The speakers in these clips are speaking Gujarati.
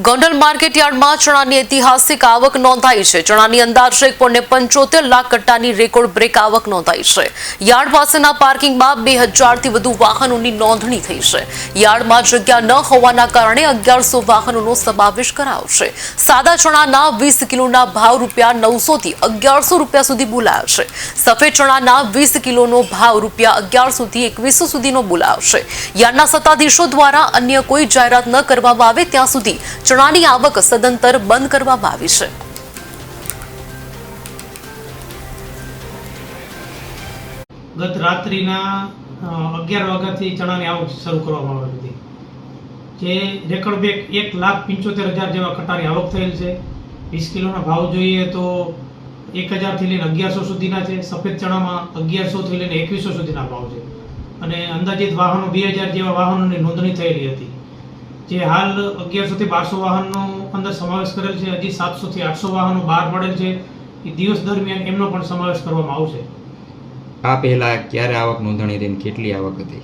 ગોંડલ માર્કેટ યાર્ડમાં ચણાની ઐતિહાસિક આવક નોંધાઈ છે. ચણાની અંદાજે એક પોઈન્ટ પંચોતેર લાખ કટ્ટાની રેકોર્ડ બ્રેક આવક નોંધાઈ છે. યાર્ડ પાસેના પાર્કિંગમાં બે હજારથી વધુ વાહનોની નોંધણી થઈ છે. યાર્ડમાં જગ્યા ન હોવાના કારણે અગિયારસો વાહનોનો સમાવેશ કરાયો છે સાદા ચણાના વીસ કિલોના ભાવ રૂપિયા નવસોથી અગિયારસો રૂપિયા સુધી બોલાયો છે. સફેદ ચણાના વીસ કિલોનો ભાવ રૂપિયા અગિયારસોથી એકવીસો સુધીનો બોલાયો છે. યાર્ડના સત્તાધીશો દ્વારા અન્ય કોઈ જાહેરાત ન કરવામાં આવે ત્યાં સુધી ચણાની આવક સદંતર બંધ કરવામાં આવી છે. ગત રાત્રિના અગિયાર વાગ્યાથી ચણાની આવક શરૂ કરવામાં આવી હતી. જે રેકર્ડ બેક એક લાખ પંચોતેર હજાર જેવા કટાની આવક થયેલ છે. વીસ કિલોના ભાવ જોઈએ તો એક હજારથી લઈને અગિયારસો સુધીના છે. સફેદ ચણામાં અગિયારસોથી લઈને એકવીસો સુધીના ભાવ છે. અને અંદાજિત વાહનો બે હજાર જેવા વાહનોની નોંધણી થયેલી હતી. જે હાલ અગિયારસોથી બારસો વાહનનો અંદર સમાવેશ કરેલ છે હજી સાતસોથી આઠસો વાહનો બહાર પડેલ છે. એ દિવસ દરમિયાન એમનો પણ સમાવેશ કરવામાં આવશે. આ પહેલા ક્યારે આવક નોંધણી હતી કેટલી આવક હતી?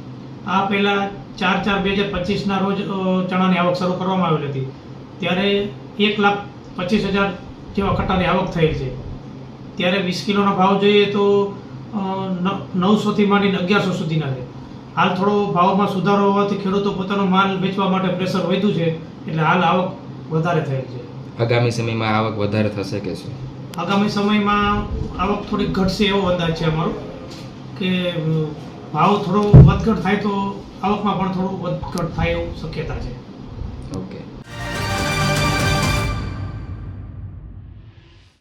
આ પહેલા ચાર ચાર બે હજાર પચીસના રોજ ચણાની આવક શરૂ કરવામાં આવેલી હતી. ત્યારે એક લાખ પચીસ હજાર જેવા કટ્ટાની આવક થઈ છે. ત્યારે વીસ કિલોનો ભાવ જોઈએ તો નવસોથી માંડીને અગિયારસો સુધીના છે. હાલ થોડો ભાવમાં સુધારો હોવાથી ખેડૂતો પોતાનો માલ વેચવા માટે પ્રેશર વધ્યું છે એટલે હાલ આવક વધારે થયેલ છે. આગામી સમયમાં આવક વધારે થશે કે શું? આગામી સમયમાં આવક થોડીક ઘટશે એવો અંદાજ છે અમારો કે ભાવ થોડો વધઘટ થાય તો આવકમાં પણ થોડું વધઘટ થાય એવું શક્યતા છે. ઓકે.